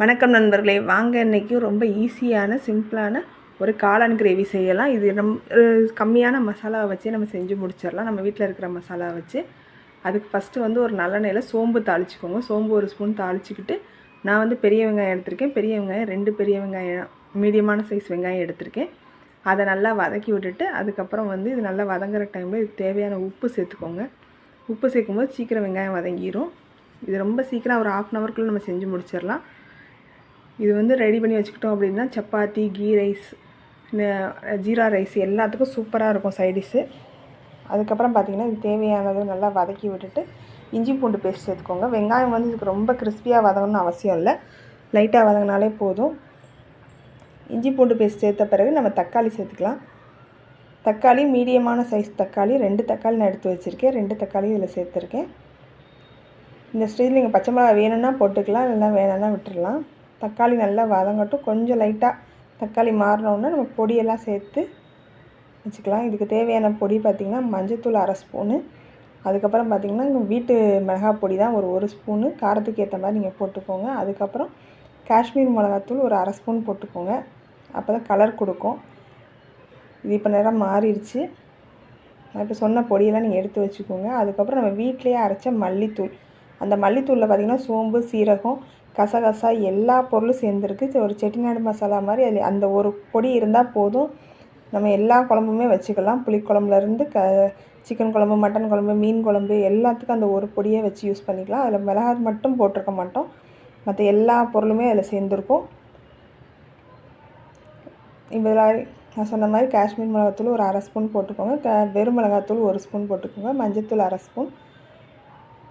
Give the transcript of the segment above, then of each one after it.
வணக்கம் நண்பர்களே. வாங்க இன்னைக்கு ரொம்ப ஈஸியான சிம்பிளான ஒரு காளான் கிரேவி செய்யலாம். இது நம் கம்மியான மசாலாவை வச்சே நம்ம செஞ்சு முடிச்சிடலாம். நம்ம வீட்டில் இருக்கிற மசாலாவை வச்சு. அதுக்கு ஃபஸ்ட்டு வந்து ஒரு நல்லெண்ணெயில் சோம்பு தாளிச்சுக்கோங்க. சோம்பு ஒரு ஸ்பூன் தாளிச்சுக்கிட்டு நான் வந்து பெரிய வெங்காயம் எடுத்திருக்கேன். பெரிய வெங்காயம் ரெண்டு பெரிய வெங்காயம் மீடியமான சைஸ் வெங்காயம் எடுத்திருக்கேன். அதை நல்லா வதக்கி விட்டுட்டு அதுக்கப்புறம் வந்து இது நல்லா வதங்குற டைமில் இது தேவையான உப்பு சேர்த்துக்கோங்க. உப்பு சேர்க்கும்போது சீக்கிரம் வெங்காயம் வதங்கிடும் இது ரொம்ப சீக்கிரம் ஒரு ஆஃப் அன் ஹவர்க்குள்ளே நம்ம செஞ்சு முடிச்சிடலாம். இது வந்து ரெடி பண்ணி வச்சுக்கிட்டோம் அப்படின்னா சப்பாத்தி கீ ரைஸ் ஜீரா ரைஸ் எல்லாத்துக்கும் சூப்பராக இருக்கும் சைடிஷ்ஷு அதுக்கப்புறம் பார்த்திங்கன்னா இது தேவையானது நல்லா வதக்கி விட்டுட்டு இஞ்சி பூண்டு பேஸ்ட் சேர்த்துக்கோங்க. வெங்காயம் வந்து இதுக்கு ரொம்ப கிறிஸ்பியாக வதங்கணும்னு அவசியம் இல்லை. லைட்டாக வதங்கினாலே போதும். இஞ்சி பூண்டு பேஸ்ட் சேர்த்த பிறகு நம்ம தக்காளி சேர்த்துக்கலாம். தக்காளி மீடியமான சைஸ் தக்காளி. ரெண்டு தக்காளி நான் எடுத்து வச்சுருக்கேன். ரெண்டு தக்காளி இதில் சேர்த்துருக்கேன். இந்த ஸ்டேஜில் நீங்கள் பச்சை மிளகா வேணும்னா போட்டுக்கலாம். இல்லைன்னா வேணும்னா விட்டுடலாம் தக்காளி நல்லா வதங்கட்டும். கொஞ்சம் லைட்டாக தக்காளி மாறினோன்னா நம்ம பொடியெல்லாம் சேர்த்து வச்சுக்கலாம். இதுக்கு தேவையான பொடி பார்த்திங்கன்னா மஞ்சத்தூள் அரை ஸ்பூனு. அதுக்கப்புறம் பார்த்திங்கன்னா வீட்டு மிளகாய் பொடி தான் ஒரு ஒரு ஸ்பூனு. காரத்துக்கு ஏற்ற மாதிரி நீங்கள் போட்டுக்கோங்க. அதுக்கப்புறம் காஷ்மீர் மிளகாத்தூள் ஒரு அரை ஸ்பூன் போட்டுக்கோங்க. அப்போ தான் கலர் கொடுக்கும். இது இப்போ நேரம் மாறிடுச்சு. நான் இப்போ சொன்ன பொடியெல்லாம் நீங்கள் எடுத்து வச்சுக்கோங்க. அதுக்கப்புறம் நம்ம வீட்டிலேயே அரைச்ச மல்லித்தூள். அந்த மல்லித்தூளில் பார்த்திங்கன்னா சோம்பு சீரகம் கசகசா எல்லா பொருளும் சேர்ந்துருக்கு. ஒரு செட்டிநாடு மசாலா மாதிரி அதில் அந்த ஒரு பொடி இருந்தால் போதும். நம்ம எல்லா குழம்புமே வச்சுக்கலாம். புளிக்குழம்புலேருந்து க சிக்கன் குழம்பு மட்டன் குழம்பு மீன் குழம்பு எல்லாத்துக்கும் அந்த ஒரு பொடியை வச்சு யூஸ் பண்ணிக்கலாம். அதில் மிளகாய் மட்டும் போட்டிருக்க மாட்டோம். மற்ற எல்லா பொருளுமே அதில் சேர்ந்துருக்கும். இதில் நான் சொன்ன மாதிரி காஷ்மீர் மிளகாத்தூள் ஒரு அரை ஸ்பூன் போட்டுக்கோங்க. க வெறும் மிளகாத்தூள் ஒரு ஸ்பூன் போட்டுக்கோங்க. மஞ்சத்தூள் அரை ஸ்பூன்.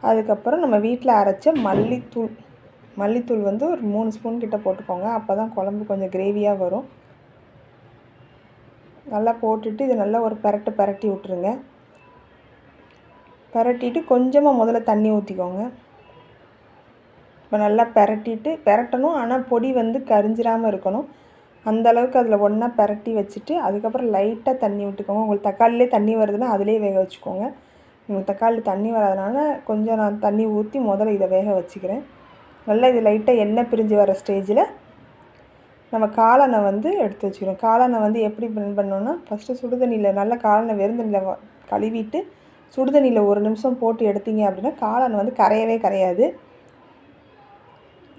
அதுக்கப்புறம் நம்ம வீட்டில் அரைச்ச மல்லித்தூள். மல்லித்தூள் வந்து ஒரு மூணு ஸ்பூன் கிட்ட போட்டுக்கோங்க. அப்போ தான் குழம்பு கொஞ்சம் கிரேவியாக வரும். நல்லா போட்டுட்டு இதை நல்லா ஒரு பெரட்டு பெரட்டி விட்ருங்க பெரட்டிட்டு கொஞ்சமாக முதல்ல தண்ணி ஊற்றிக்கோங்க இப்போ நல்லா பெரட்டிட்டு பெரட்டணும். ஆனால் பொடி வந்து கரிஞ்சிராமல் இருக்கணும். அந்த அளவுக்கு அதில் ஒன்றா பெரட்டி வச்சுட்டு அதுக்கப்புறம் லைட்டாக தண்ணி விட்டுக்கோங்க. உங்களுக்கு தக்காளிலே தண்ணி வருதுன்னா அதிலே வேக வச்சுக்கோங்க. தக்காளி தண்ணி வராதனால கொஞ்சம் நான் தண்ணி ஊற்றி முதல்ல இதை வேக வச்சுக்கிறேன். நல்லா இது லைட்டாக எண்ணெய் பிரிஞ்சு வர ஸ்டேஜில் நம்ம காளானை வந்து எடுத்து வச்சுக்கிறோம். காளானை வந்து எப்படி பிளெண்ட் பண்ணோன்னா ஃபஸ்ட்டு சுடுதண்ணியில் நல்லா காளானை வெறுந்தண்ணியில் வ- கழுவிட்டு சுடுதண்ணியில் ஒரு நிமிஷம் போட்டு எடுத்தீங்க அப்படின்னா காளான் வந்து கரையவே கரையாது.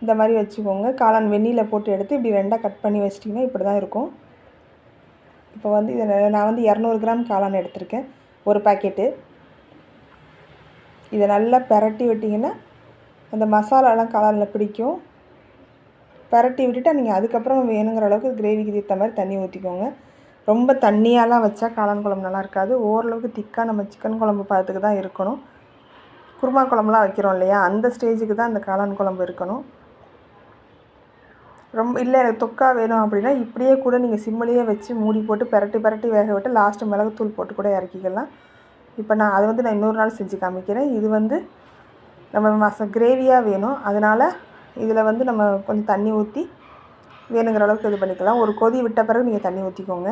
இந்த மாதிரி வச்சுக்கோங்க. காளான் வெந்நியில் போட்டு எடுத்து இப்படி ரெண்டாக கட் பண்ணி வச்சிட்டிங்கன்னா இப்படி தான் இருக்கும். இப்போ வந்து இதை நான் நான் வந்து இரநூறு கிராம் காளான் எடுத்திருக்கேன். ஒரு பாக்கெட்டு இதை நல்லா பெரட்டி விட்டிங்கன்னா அந்த மசாலாலாம் காளானில் பிடிக்கும். பெரட்டி விட்டுட்டு நீங்கள் அதுக்கப்புறம் வேணுங்கிற அளவுக்கு கிரேவிக்கு தீர்த்த மாதிரி தண்ணி ஊற்றிக்கோங்க ரொம்ப தண்ணியாலாம் வச்சா காளான் குழம்பு நல்லா இருக்காது. ஓரளவுக்கு திக்காக நம்ம சிக்கன் குழம்பு பார்த்துக்கு தான் இருக்கணும். குருமா குழம்புலாம் வைக்கிறோம் இல்லையா? அந்த ஸ்டேஜுக்கு தான் அந்த காளான் குழம்பு இருக்கணும். ரொம்ப இல்லை எனக்கு தொக்கா வேணும் அப்படின்னா இப்படியே கூட நீங்கள் சிம்மிலேயே வச்சு மூடி போட்டு பெரட்டி பெரட்டி வேக விட்டு லாஸ்ட்டு மிளகுத்தூள் போட்டு கூட இறக்கிக்கலாம். இப்போ நான் அது வந்து நான் இன்னொரு நாள் செஞ்சு காமிக்கிறேன். இது வந்து நம்ம மச கிரேவியாக வேணும். அதனால் இதில் வந்து நம்ம கொஞ்சம் தண்ணி ஊற்றி வேணுங்கிற அளவுக்கு இது பண்ணிக்கலாம். ஒரு கொதி விட்ட பிறகு நீங்கள் தண்ணி ஊற்றிக்கோங்க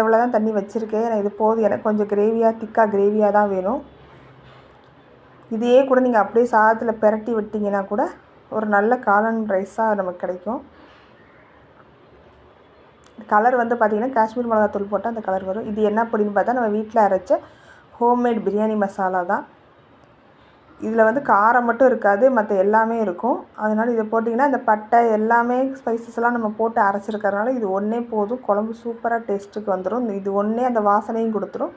இவ்வளோ தான் தண்ணி வச்சுருக்கேன். எனக்கு இது போதும் எனக்கு கொஞ்சம் கிரேவியாக திக்காக கிரேவியாக தான் வேணும். இதையே கூட நீங்கள் அப்படியே சாதத்தில் பெரட்டி விட்டிங்கன்னா கூட ஒரு நல்ல காளான் ரைஸாக நமக்கு கிடைக்கும். கலர் வந்து பார்த்திங்கன்னா காஷ்மீர் மிளகாத்தூள் போட்டால் அந்த கலர் வரும். இது என்ன அப்படின்னு பார்த்தா நம்ம வீட்டில் அரைச்ச ஹோம்மேட் பிரியாணி மசாலா தான். இதில் வந்து காரம் மட்டும் இருக்காது மற்ற எல்லாமே இருக்கும். அதனால் இதை போட்டிங்கன்னா இந்த பட்டை எல்லாமே ஸ்பைசஸ் எல்லாம் நம்ம போட்டு அரைச்சிருக்கறனால இது ஒன்றே போதும். குழம்பு சூப்பராக டேஸ்ட்டுக்கு வந்துடும் இது ஒன்றே அந்த வாசனையும் கொடுத்துரும்.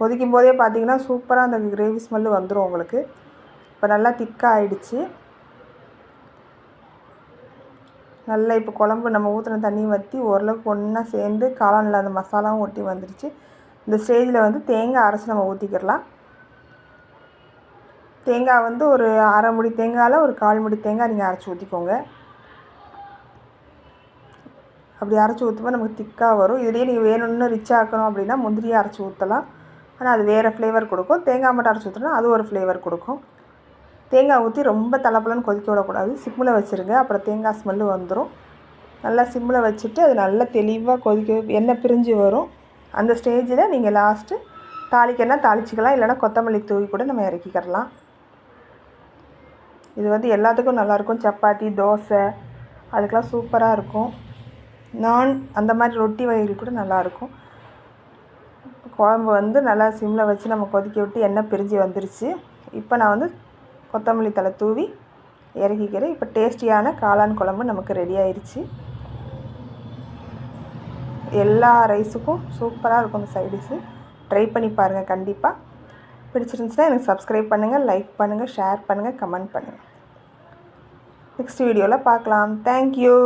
கொதிக்கும் போதே பார்த்தீங்கன்னா சூப்பராக அந்த கிரேவி ஸ்மெல்லு வந்துடும் உங்களுக்கு. இப்போ நல்லா திக்காக ஆயிடுச்சு. நல்லா இப்போ குழம்பு நம்ம ஊற்றின தண்ணியை வற்றி ஓரளவுக்கு ஒன்றா சேர்ந்து காளானில் அந்த மசாலாவும் ஒட்டி வந்துடுச்சு இந்த ஸ்டேஜில் வந்து தேங்காய் அரைச்சி நம்ம ஊற்றிக்கிடலாம் தேங்காய் வந்து ஒரு அரை முடி தேங்காயில் ஒரு கால் முடி தேங்காய் நீங்கள் அரைச்சி ஊற்றிக்கோங்க அப்படி அரைச்சி ஊற்றும்போது நமக்கு திக்காக வரும். இதுலேயே நீங்கள் வேணும்னு ரிச் ஆக்கணும் அப்படின்னா முந்திரியை அரைச்சி ஊற்றலாம் ஆனால் அது வேறு ஃப்ளேவர் கொடுக்கும். தேங்காய் மட்டும் அரைச்சி ஊற்றினா அது ஒரு ஃப்ளேவர் கொடுக்கும். தேங்காய் ஊற்றி ரொம்ப தலைப்பலன்னு கொதிக்க விடக்கூடாது. சிம்மில் வச்சுருங்க. அப்புறம் தேங்காய் ஸ்மெல்லு வந்துடும் நல்லா சிம்மில் வச்சுட்டு அது நல்லா தெளிவாக கொதிக்க எண்ணெய் பிரிஞ்சு வரும். அந்த ஸ்டேஜில் நீங்கள் லாஸ்ட்டு தாளிக்கன்னா தாளிச்சிக்கலாம். இல்லைன்னா கொத்தமல்லி தூவி கூட நம்ம இறக்கிக்கிறலாம் இது வந்து எல்லாத்துக்கும் நல்லாயிருக்கும். சப்பாத்தி தோசை அதுக்கெலாம் சூப்பராக இருக்கும். நான் அந்த மாதிரி ரொட்டி வகைகள் கூட நல்லாயிருக்கும். குழம்பு வந்து நல்லா சிம்மில் வச்சு நம்ம கொதிக்க விட்டு எண்ணெய் பிரிஞ்சு வந்துருச்சு. இப்போ நான் வந்து கொத்தமல்லி தழை தூவி இறக்கிக்கிறேன். இப்போ டேஸ்டியான காளான் குழம்பு நமக்கு ரெடி ஆயிடுச்சு எல்லா ரைஸுக்கும் சூப்பராக இருக்கும் இந்த சைடிஸு ட்ரை பண்ணி பாருங்கள் கண்டிப்பாக பிடிச்சிருந்துச்சுன்னா எனக்கு சப்ஸ்கிரைப் பண்ணுங்கள் லைக் பண்ணுங்கள் ஷேர் பண்ணுங்கள் கமெண்ட் பண்ணுங்கள் நெக்ஸ்ட் வீடியோவில் பார்க்கலாம். தேங்க்யூ